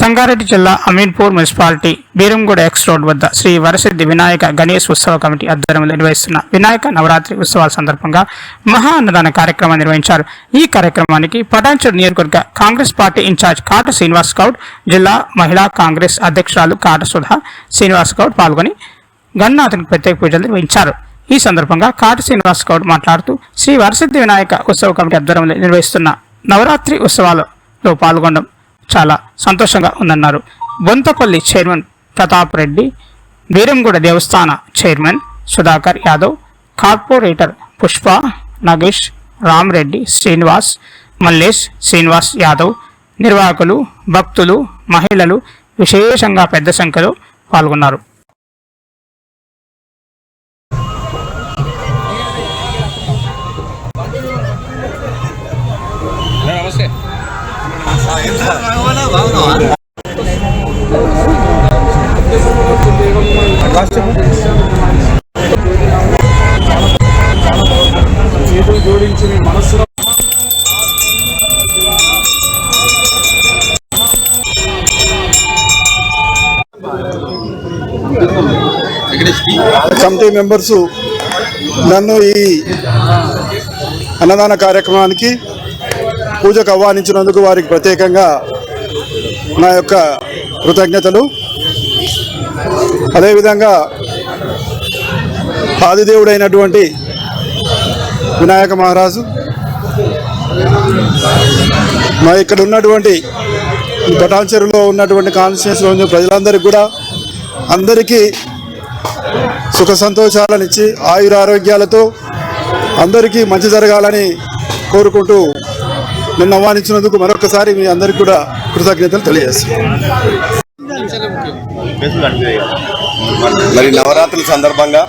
సంగారెడ్డి జిల్లా Ameenpur municipality Beeramguda X road వద్ద శ్రీ వరసిద్ధి వినాయక గణేష్ ఉత్సవ కమిటీ ఆధ్వర్యంలో నిర్వహిస్తున్న వినాయక నవరాత్రి ఉత్సవాల సందర్భంగా మహా అన్నదాన కార్యక్రమం నిర్వహించారు. ఈ కార్యక్రమానికి పటాన్చూరు నియోజకవర్గ కాంగ్రెస్ పార్టీ ఇన్ఛార్జ్ కాట శ్రీనివాస్ గౌడ్ జిల్లా మహిళా కాంగ్రెస్ అధ్యక్షురాలు కాట సుధా శ్రీనివాస్ గౌడ్ పాల్గొని గణనాథునికి ప్రత్యేక పూజలు నిర్వహించారు. ఈ సందర్భంగా కాట శ్రీనివాస్ గౌడ్ మాట్లాడుతూ శ్రీ వరసిద్ధి వినాయక ఉత్సవ కమిటీ ఆధ్వర్యంలో నిర్వహిస్తున్న నవరాత్రి ఉత్సవాలలో పాల్గొనడం చాలా సంతోషంగా ఉందన్నారు. బొంతపల్లి చైర్మన్ ప్రతాప్ రెడ్డి వీరంగూడ దేవస్థాన చైర్మన్ సుధాకర్ యాదవ్ కార్పొరేటర్ పుష్ప నగేష్ రామ్రెడ్డి శ్రీనివాస్ మల్లేష్ శ్రీనివాస్ యాదవ్ నిర్వాహకులు భక్తులు మహిళలు విశేషంగా పెద్ద సంఖ్యలో పాల్గొన్నారు. చేతులు జోడించి మీ మనస్సులో కమిటీ మెంబర్స్ నన్ను ఈ అన్నదాన కార్యక్రమానికి పూజకు ఆహ్వానించినందుకు వారికి ప్రత్యేకంగా నా యొక్క కృతజ్ఞతలు. అదేవిధంగా ఆదిదేవుడైనటువంటి వినాయక మహారాజు మా ఇక్కడ ఉన్నటువంటి పటాన్చెరులో ఉన్నటువంటి కాన్స్టిట్యూన్సీలో ఉన్న ప్రజలందరికీ కూడా అందరికీ సుఖ సంతోషాలనిచ్చి ఆయుర ఆరోగ్యాలతో అందరికీ మంచి జరగాలని కోరుకుంటూ నన్ను ఆహ్వానించినందుకు మరొకసారి మీ అందరికీ కూడా కృతజ్ఞతలు తెలియజేస్తున్నాను. మరి నవరాత్రుల సందర్భంగా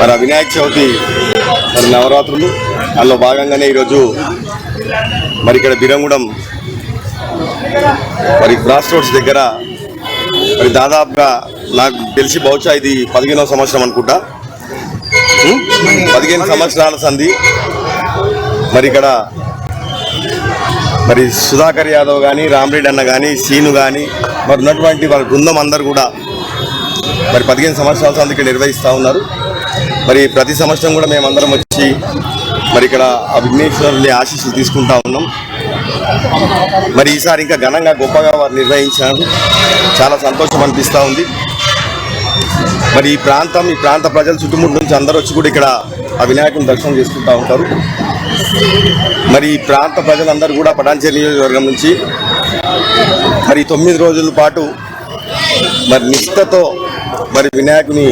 మరి వినాయక చవితి మరి నవరాత్రులు అందులో భాగంగానే ఈరోజు మరి ఇక్కడ బిరంగుడం మరి క్రాస్ రోడ్స్ దగ్గర మరి దాదాపుగా నాకు తెలిసి బహుశా ఇది పదిహేనవ సంవత్సరం అనుకుంటా. పదిహేను సంవత్సరాల సంధి. మరి ఇక్కడ మరి సుధాకర్ యాదవ్ కానీ రామ్రెడ్డి అన్న కానీ సీను కానీ మరి ఉన్నటువంటి వాళ్ళ బృందం అందరు కూడా మరి పదిహేను సంవత్సరాల సందికి నిర్వహిస్తూ ఉన్నారు. మరి ప్రతి సంవత్సరం కూడా మేమందరం వచ్చి మరి ఇక్కడ ఆ విఘ్నేశ్వరుని ఆశీస్సులు తీసుకుంటా ఉన్నాం. మరి ఈసారి ఇంకా ఘనంగా గొప్పగా వారు నిర్వహించారు. చాలా సంతోషం అనిపిస్తూ ఉంది. మరి ఈ ప్రాంతం ఈ ప్రాంత ప్రజలు చుట్టుముట్టు నుంచి అందరూ వచ్చి కూడా ఇక్కడ ఆ వినాయకుని దర్శనం చేసుకుంటూ ఉంటారు. మరి ఈ ప్రాంత ప్రజలందరూ కూడా పటాన్చేరి నియోజకవర్గం నుంచి మరి తొమ్మిది రోజుల పాటు మరి నిష్ఠతో మరి వినాయకుని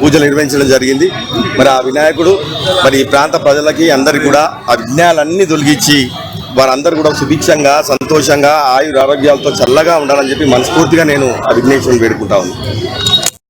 పూజలు నిర్వహించడం జరిగింది. మరి ఆ వినాయకుడు మరి ఈ ప్రాంత ప్రజలకి అందరికి కూడా అజ్ఞాలన్నీ తొలగించి వారందరూ కూడా సుభిక్షంగా సంతోషంగా ఆయుర ఆరోగ్యాలతో చల్లగా ఉండాలని చెప్పి మనస్ఫూర్తిగా నేను ఆ విఘ్నేశ్వరుని వేడుకుంటా ఉన్నాను.